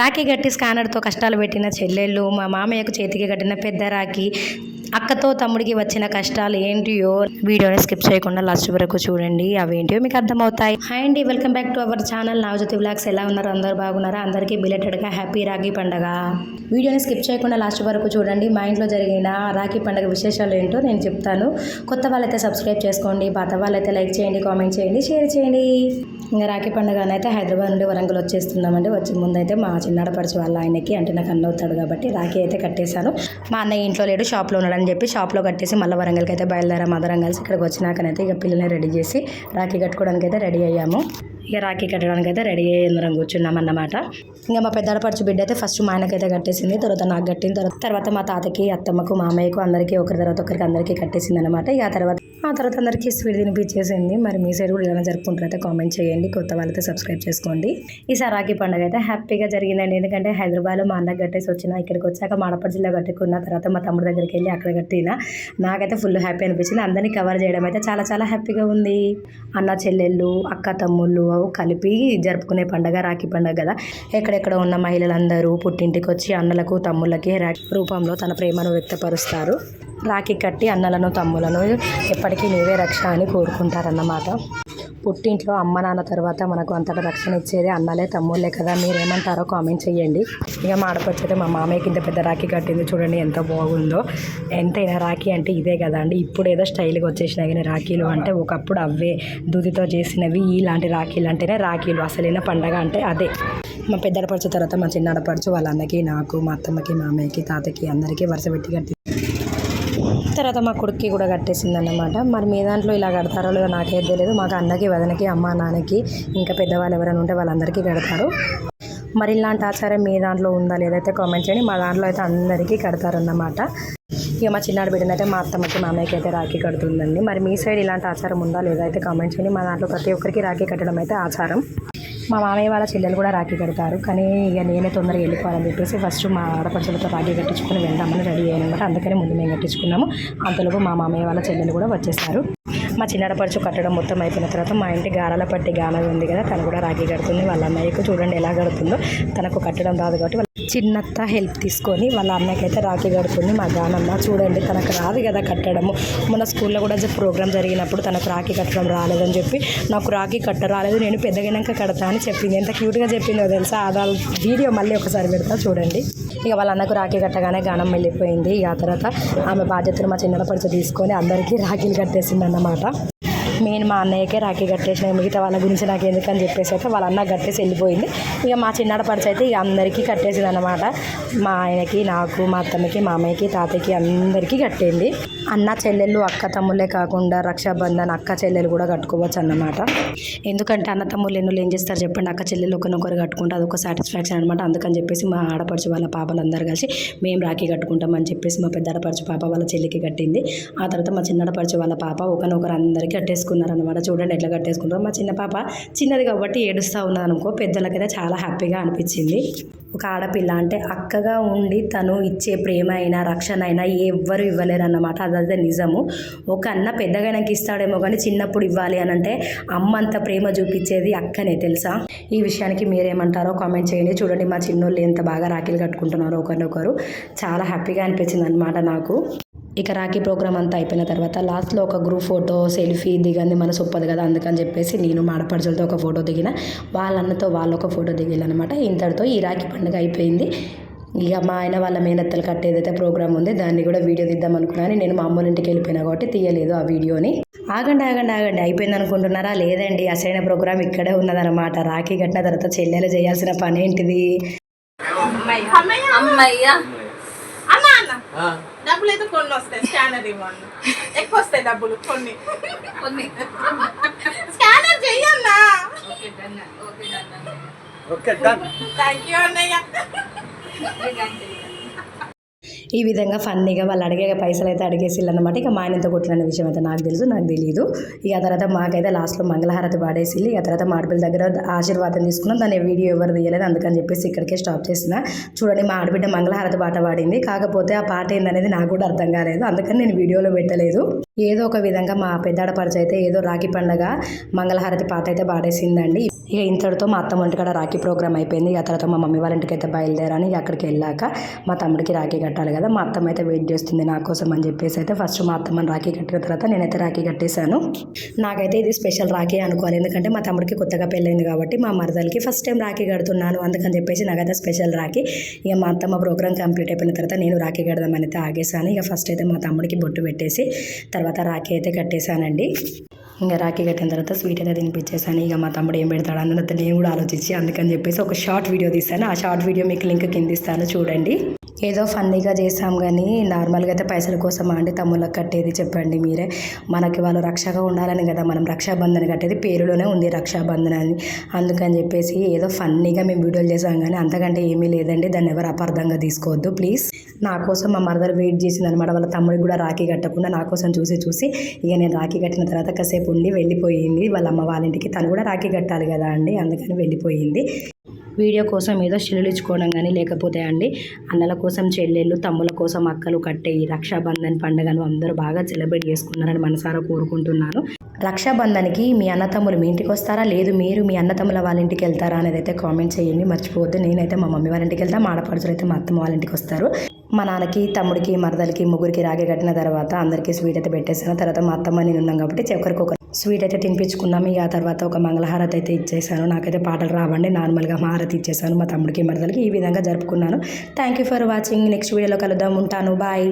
రాఖీ కట్టి స్కానర్తో కష్టాలు పెట్టిన చెల్లెళ్ళు మా మామయ్యకు చేతికి కట్టిన పెద్ద రాఖీ అక్కతో తమ్ముడికి వచ్చిన కష్టాలు ఏంటియో వీడియోని స్కిప్ చేయకుండా లాస్ట్ వరకు చూడండి. అవేంటియో మీకు అర్థమవుతాయి. హాయ్ అండి welcome back to our channel. Navajyothi blogs ఎలా ఉన్నారు? అందరు బాగున్నారా? అందరికీ బిలెటెడ్గా హ్యాపీ రాఖీ పండగ. వీడియోని స్కిప్ చేయకుండా లాస్ట్ వరకు చూడండి. మా ఇంట్లో జరిగిన రాఖీ పండగ విశేషాలు ఏంటో నేను చెప్తాను. కొత్త వాళ్ళైతే సబ్స్క్రైబ్ చేసుకోండి. పాత వాళ్ళైతే లైక్ చేయండి కామెంట్ చేయండి షేర్ చేయండి. ఇంకా రాఖీ పండుగ అయితే హైదరాబాద్ నుండి వరంగల్ వచ్చేస్తున్నామండి. వచ్చే ముందైతే మా చిన్నాడపరిచి వాళ్ళ ఆయనకి అంటే నాకు అన్న అవుతాడు కాబట్టి రాఖీ అయితే కట్టేశాను. మా అన్నయ్య ఇంట్లో లేడు షాప్లో ఉన్నాడని చెప్పి షాప్లో కట్టేసి మళ్ళీ వరంగల్కి అయితే బయలుదేరాము అందరం కలిసి ఇక్కడికి వచ్చినాకనైతే ఇక పిల్లల్ని రెడీ చేసి రాఖీ కట్టుకోవడానికి అయితే రెడీ అయ్యాము. ఇక రాఖీ కట్టడానికి అయితే రెడీ అయ్యి అందరం కూర్చున్నాం అన్నమాట. ఇంకా మా పెద్దాడపరచు బిడ్డ అయితే ఫస్ట్ మా ఆయనకైతే కట్టేసింది తర్వాత నాకు కట్టిన తర్వాత తర్వాత మా తాతకి అత్తమ్మకు మామయ్యకు అందరికీ ఒకరి తర్వాత ఒకరికి అందరికీ కట్టేసింది అనమాట ఇక ఆ తర్వాత ఆ తర్వాత అందరికీ స్వీట్ తినిపించేసింది. మరి మీ సైడ్ కూడా ఇలా జరుపుకుంటారు అయితే కామెంట్ చేయండి కొత్త వాళ్ళతో సబ్స్క్రైబ్ చేసుకోండి. ఈసారి రాఖీ పండుగ అయితే హ్యాపీగా జరిగిందండి. ఎందుకంటే హైదరాబాద్లో మా అన్నకు కట్టేసి వచ్చిన ఇక్కడికి వచ్చాక మాడపడి జిల్లా కట్టుకున్న తర్వాత మా తమ్ముడి దగ్గరికి వెళ్ళి అక్కడ కట్టిన. నాకైతే ఫుల్ హ్యాపీ అనిపించింది. అందరినీ కవర్ చేయడం అయితే చాలా చాలా హ్యాపీగా ఉంది. అన్న చెల్లెళ్ళు అక్క తమ్ముళ్ళు కలిపి జరుపుకునే పండగ రాఖీ పండగ కదా. ఎక్కడెక్కడ ఉన్న మహిళలందరూ పుట్టింటికి వచ్చి అన్నలకు తమ్ముళ్ళకి రాఖీ రూపంలో తన ప్రేమను వ్యక్తపరుస్తారు. రాఖీ కట్టి అన్నలను తమ్ములను ఎప్పటికీ నీవే రక్ష అని కోరుకుంటారన్నమాట. పుట్టింట్లో అమ్మ నాన్న తర్వాత మనకు అంతటా రక్షణ ఇచ్చేది అన్నలే తమ్ముళ్ళే కదా. మీరేమంటారో కామెంట్ చేయండి ఇక మా మా మామయ్యకి ఇంత పెద్ద రాఖీ కట్టింది చూడండి ఎంత బాగుందో. ఎంతైనా రాఖీ అంటే ఇదే కదా అండి. ఇప్పుడు ఏదో స్టైల్గా వచ్చేసినాయి కానీ రాఖీలు అంటే ఒకప్పుడు అవే దూదితో చేసినవి ఇలాంటి రాఖీలు అంటేనే రాఖీలు. అసలైన పండగ అంటే అదే. మా పెద్ద ఆడపడుచు తర్వాత మా చిన్న ఆడపడుచు వాళ్ళ అన్నకి నాకు మా అత్తమ్మకి మామయ్యకి తాతకి అందరికీ వరుస పెట్టి కట్టి తర్వాత మా కొడుక్కి కూడా కట్టేసింది అన్నమాట మరి మీ దాంట్లో ఇలా కడతారో లేదో నాకేం తెలియదు. మాకు అన్నకి వదనకి అమ్మ నాన్నకి ఇంకా పెద్దవాళ్ళు ఎవరైనా ఉంటే వాళ్ళందరికీ కడతారు. మరి ఇలాంటి ఆచారం మీ దాంట్లో ఉందా లేదైతే కామెంట్ చేయండి. మా దాంట్లో అయితే అందరికీ కడతారన్నమాట. ఇక మా చిన్నాడు బిడ్డనైతే మా అత్తమ్మకి మా అమ్మకి అయితే రాఖీ కడుతుందండి. మరి మీ సైడ్ ఇలాంటి ఆచారం ఉందా లేదా అయితే కామెంట్ చేయండి. మా దాంట్లో ప్రతి ఒక్కరికి రాఖీ కట్టడం అయితే ఆచారం. మా మామయ్య వాళ్ళ చెల్లెలు కూడా రాఖీ కడతారు. కానీ ఇక నేనే తొందరగా వెళ్ళిపోవాలని చెప్పేసి ఫస్ట్ మా ఆడపడుచులతో రాఖీ కట్టించుకుని వెళ్దామని రెడీ అయ్యాను అనమాట అందుకనే ముందు మేము కట్టించుకున్నాము. అంతలోపు మా మామయ్య వాళ్ళ చెల్లెలు కూడా వచ్చేసారు. మా చిన్నడపరచు కట్టడం మొత్తం అయిపోయిన తర్వాత మా ఇంటి గారాల పట్టి గాన ఉంది కదా తను కూడా రాఖీ కడుతుంది. వాళ్ళ అన్నయ్యకు చూడండి ఎలా కడుతుందో. తనకు కట్టడం రాదు కాబట్టి వాళ్ళ చిన్నత్త హెల్ప్ తీసుకొని వాళ్ళ అన్నయ్యకి అయితే రాఖీ కడుతుంది. మా గానమ్మ చూడండి తనకు రాదు కదా కట్టడము. మన స్కూల్లో కూడా ప్రోగ్రామ్ జరిగినప్పుడు తనకు రాఖీ కట్టడం రాలేదని చెప్పి నాకు రాఖీ కట్ట రాలేదు నేను పెద్దగినాక కడతా అని చెప్పింది. ఎంత క్యూట్గా చెప్పిందో తెలుసా? అదా వీడియో మళ్ళీ ఒకసారి పెడతా చూడండి. ఇక వాళ్ళ అన్నకు రాఖీ కట్టగానే గానం వెళ్ళిపోయింది. ఇక ఆ తర్వాత ఆమె బాధ్యతను మా చిన్న తీసుకొని అందరికీ రాఖీలు కట్టేసింది అన్నమాట tá? మెయిన్ మా అన్నయ్యకే రాఖీ కట్టేసిన మిగతా వాళ్ళ గురించి నాకు ఎందుకని చెప్పేసి అయితే వాళ్ళ అన్న కట్టేసి వెళ్ళిపోయింది. ఇక మా చిన్నాడ పడిచి అయితే ఇక అందరికీ కట్టేసింది అనమాట మా ఆయనకి నాకు మా అత్తమ్మకి మా అమ్మకి తాతయ్యకి అందరికీ కట్టింది. అన్న చెల్లెళ్ళు అక్క తమ్ముళ్ళే కాకుండా రక్షాబంధన్ అక్క చెల్లెలు కూడా కట్టుకోవచ్చు అన్నమాట. ఎందుకంటే అన్న తమ్ముళ్ళు ఎన్నో ఏం చేస్తారు చెప్పండి. అక్క చెల్లెలు ఒకరినొకరు కట్టుకుంటే అదొక సాటిస్ఫాక్షన్ అనమాట అందుకని చెప్పేసి మా ఆడపడుచు వాళ్ళ పాపలందరూ కలిసి మేము రాఖీ కట్టుకుంటామని చెప్పేసి మా పెద్ద ఆడపడుచు పాప వాళ్ళ చెల్లికి కట్టింది. ఆ తర్వాత మా చిన్నడపడుచు వాళ్ళ పాప ఒకరినొకరు అందరికీ కట్టేసుకున్నారు. అనమాట చూడండి ఎట్లా కట్టేసుకున్నారో. మా చిన్న పాప చిన్నది కాబట్టి ఏడుస్తూ ఉన్నది అనుకో పెద్దలకైతే చాలా హ్యాపీగా అనిపించింది. ఒక ఆడపిల్ల అంటే అక్కగా ఉండి తను ఇచ్చే ప్రేమ అయినా రక్షణ అయినా ఎవ్వరు ఇవ్వలేరు అన్నమాట అదైతే నిజము. ఒక అన్న పెద్దగానకి ఇస్తాడేమో కానీ చిన్నప్పుడు ఇవ్వాలి అని అంటే అమ్మ అంత ప్రేమ చూపించేది అక్కనే తెలుసా? ఈ విషయానికి మీరేమంటారో కామెంట్ చేయండి. చూడండి మా చిన్నోళ్ళు ఎంత బాగా రాఖీలు కట్టుకుంటున్నారో ఒకరినొకరు. చాలా హ్యాపీగా అనిపించింది అనమాట నాకు. ఇక రాఖీ ప్రోగ్రామ్ అంతా అయిపోయిన తర్వాత లాస్ట్లో ఒక గ్రూప్ ఫోటో సెల్ఫీ దిగంది మనసు ఒప్పదు కదా అందుకని చెప్పేసి నేను మా ఆడపడుచులతో ఒక ఫోటో దిగిన. వాళ్ళన్నతో వాళ్ళు ఒక ఫోటో దిగిలనమాట ఇంతటితో ఈ రాఖీ పండుగ అయిపోయింది. ఇక మా ఆయన వాళ్ళ మేనత్తలు కట్టేదైతే ప్రోగ్రామ్ ఉంది దాన్ని కూడా వీడియో తీద్దాం అనుకున్నాను. నేను మా అమ్మోళ్ళ ఇంటికి వెళ్ళిపోయినా కాబట్టి తీయలేదు ఆ వీడియోని. ఆగండి ఆగండి ఆగండి. అయిపోయింది అనుకుంటున్నారా? లేదండి అసలైన ప్రోగ్రామ్ ఇక్కడే ఉన్నదన్నమాట. రాఖీ కట్టిన తర్వాత చెల్లెలు చేయాల్సిన పని ఏంటిది అమ్మయ్యా. అన్న. అన్న డబ్బులు అయితే కొన్ని వస్తాయి స్కానర్ ఇవ్వండి. ఎక్కువ వస్తాయి డబ్బులు కొన్ని. కొన్ని. Scanner చెయ్యన్నా. Okay done okay done okay done thank you అన్నయ్య. ఈ విధంగా ఫన్నీగా వాళ్ళు అడిగే పైసలు అయితే అడిగేసిళ్ళు అనమాట ఇక మా ఆయనతో కొట్టిన విషయం అయితే నాకు తెలుసు నాకు తెలియదు ఇక ఆ తర్వాత మాకైతే లాస్ట్లో మంగళహారతి పాడేసి ఇక ఆ తర్వాత మాడపిల్ల దగ్గర ఆశీర్వాదం తీసుకున్నాం. దాని వీడియో ఎవరు తీయలేదు. అందుకని చెప్పేసి ఇక్కడికే స్టాప్ చేసిన చూడండి మా ఆడబిడ్డ మంగళహారతి పాట పాడింది. కాకపోతే ఆ పాట ఏందనేది నాకు కూడా అర్థం కాలేదు. అందుకని నేను వీడియోలో పెట్టలేదు. ఏదో ఒక విధంగా మా పెద్దాడపరచు అయితే ఏదో రాఖీ పండగ మంగళహారతి పాట అయితే పాడేసిందండి. ఇక ఇంతటితో మా అత్తమ్మ ఇంటికాడ రాఖీ ప్రోగ్రామ్ అయిపోయింది. ఇక ఆ తర్వాత మా మమ్మీ వాళ్ళ ఇంటికి అయితే బయలుదేరాను. ఇక అక్కడికి వెళ్ళాక మా తమ్ముడికి రాఖీ కట్టాలి కదా మా అత్తమ్మ అయితే వెయిట్ చేస్తుంది నా కోసం అని చెప్పేసి అయితే ఫస్ట్ మా అత్తమ్మని రాఖీ కట్టిన తర్వాత నేనైతే రాఖీ కట్టేశాను. నాకైతే ఇది స్పెషల్ రాఖీ అనుకోవాలి. ఎందుకంటే మా తమ్ముడికి కొత్తగా పెళ్ళైంది కాబట్టి మా మరదలకి ఫస్ట్ టైం రాఖీ కడుతున్నాను. అందుకని చెప్పేసి నాకైతే స్పెషల్ రాఖీ. ఇక మా అత్తమ్మ ప్రోగ్రామ్ కంప్లీట్ అయిపోయిన తర్వాత నేను రాఖీ కడదామని అయితే ఆగేశాను. ఇక ఫస్ట్ అయితే మా తమ్ముడికి బొట్టు పెట్టేసి తర్వాత రాఖీ అయితే కట్టేశానండి. ఇంకా రాఖీ కట్టిన తర్వాత స్వీట్ అయితే తినిపించేసాను ఇక మా తమ్ముడు ఏం పెడతాడు అన్నది నేను కూడా ఆలోచించి అందుకని చెప్పేసి ఒక షార్ట్ వీడియో తీస్తాను ఆ షార్ట్ వీడియో మీకు లింక్ కింద ఇస్తాను. చూడండి. ఏదో ఫన్నీగా చేసాం కానీ నార్మల్గా అయితే పైసల కోసం అండి తమ్ముళ్ళకి కట్టేది చెప్పండి మీరే. మనకి వాళ్ళు రక్షగా ఉండాలని కదా మనం రక్షాబంధన్ కట్టేది పేరులోనే ఉంది రక్షాబంధన్ అని. అందుకని చెప్పేసి ఏదో ఫన్నీగా మేము వీడియోలు చేసాం కానీ అంతకంటే ఏమీ లేదండి. దాన్ని ఎవరు అపార్థంగా తీసుకోవద్దు ప్లీజ్. నా కోసం మా మదర్ వెయిట్ చేసింది అనమాట వాళ్ళ తమ్ముడికి కూడా రాఖీ కట్టకుండా నా కోసం చూసి చూసి ఇక నేను రాఖీ కట్టిన తర్వాత కాసేపు ఉండి వెళ్ళిపోయింది. వాళ్ళ అమ్మ వాళ్ళ ఇంటికి తను కూడా రాఖీ కట్టాలి కదా అండి అందుకని వెళ్ళిపోయింది. వీడియో కోసం ఏదో ఇచ్చుకోవడం కానీ లేకపోతే అండి అన్నల కోసం చెల్లెళ్ళు తమ్ముల కోసం అక్కలు కట్టే ఈ రక్షాబంధన్ పండుగను అందరూ బాగా సెలబ్రేట్ చేసుకున్నారని మనసారా కోరుకుంటున్నాను. రక్షాబంధన్కి మీ అన్నతమ్ములు మీ ఇంటికి వస్తారా? లేదు మీరు మీ అన్నతమ్ముల వాళ్ళ ఇంటికి వెళ్తారా అనేది అయితే కామెంట్ చేయండి మర్చిపోవద్దు. నేనైతే మా మమ్మీ వాళ్ళ ఇంటికి వెళ్తా మా ఆడపడుచులు అయితే మా అత్తమ్మ వాళ్ళ ఇంటికి వస్తారు. మా నాన్నకి తమ్ముడికి మరదలకి ముగ్గురికి రాగి కట్టిన తర్వాత అందరికీ స్వీట్ అయితే పెట్టేసాను తర్వాత మా అత్తమ్మ నేను ఉన్నాం కాబట్టి ఒకరికొకరు స్వీట్ అయితే తినిపించుకున్నాము. ఇక ఆ తర్వాత ఒక మంగళహారతి అయితే ఇచ్చేసాను నాకైతే పాటలు రావండి. నార్మల్గా హారతి ఇచ్చేసాను మా తమ్ముడికి మరదలకి. ఈ విధంగా జరుపుకున్నాను. Thank you for watching next వీడియోలో కలుద్దాం. ఉంటాను. బాయ్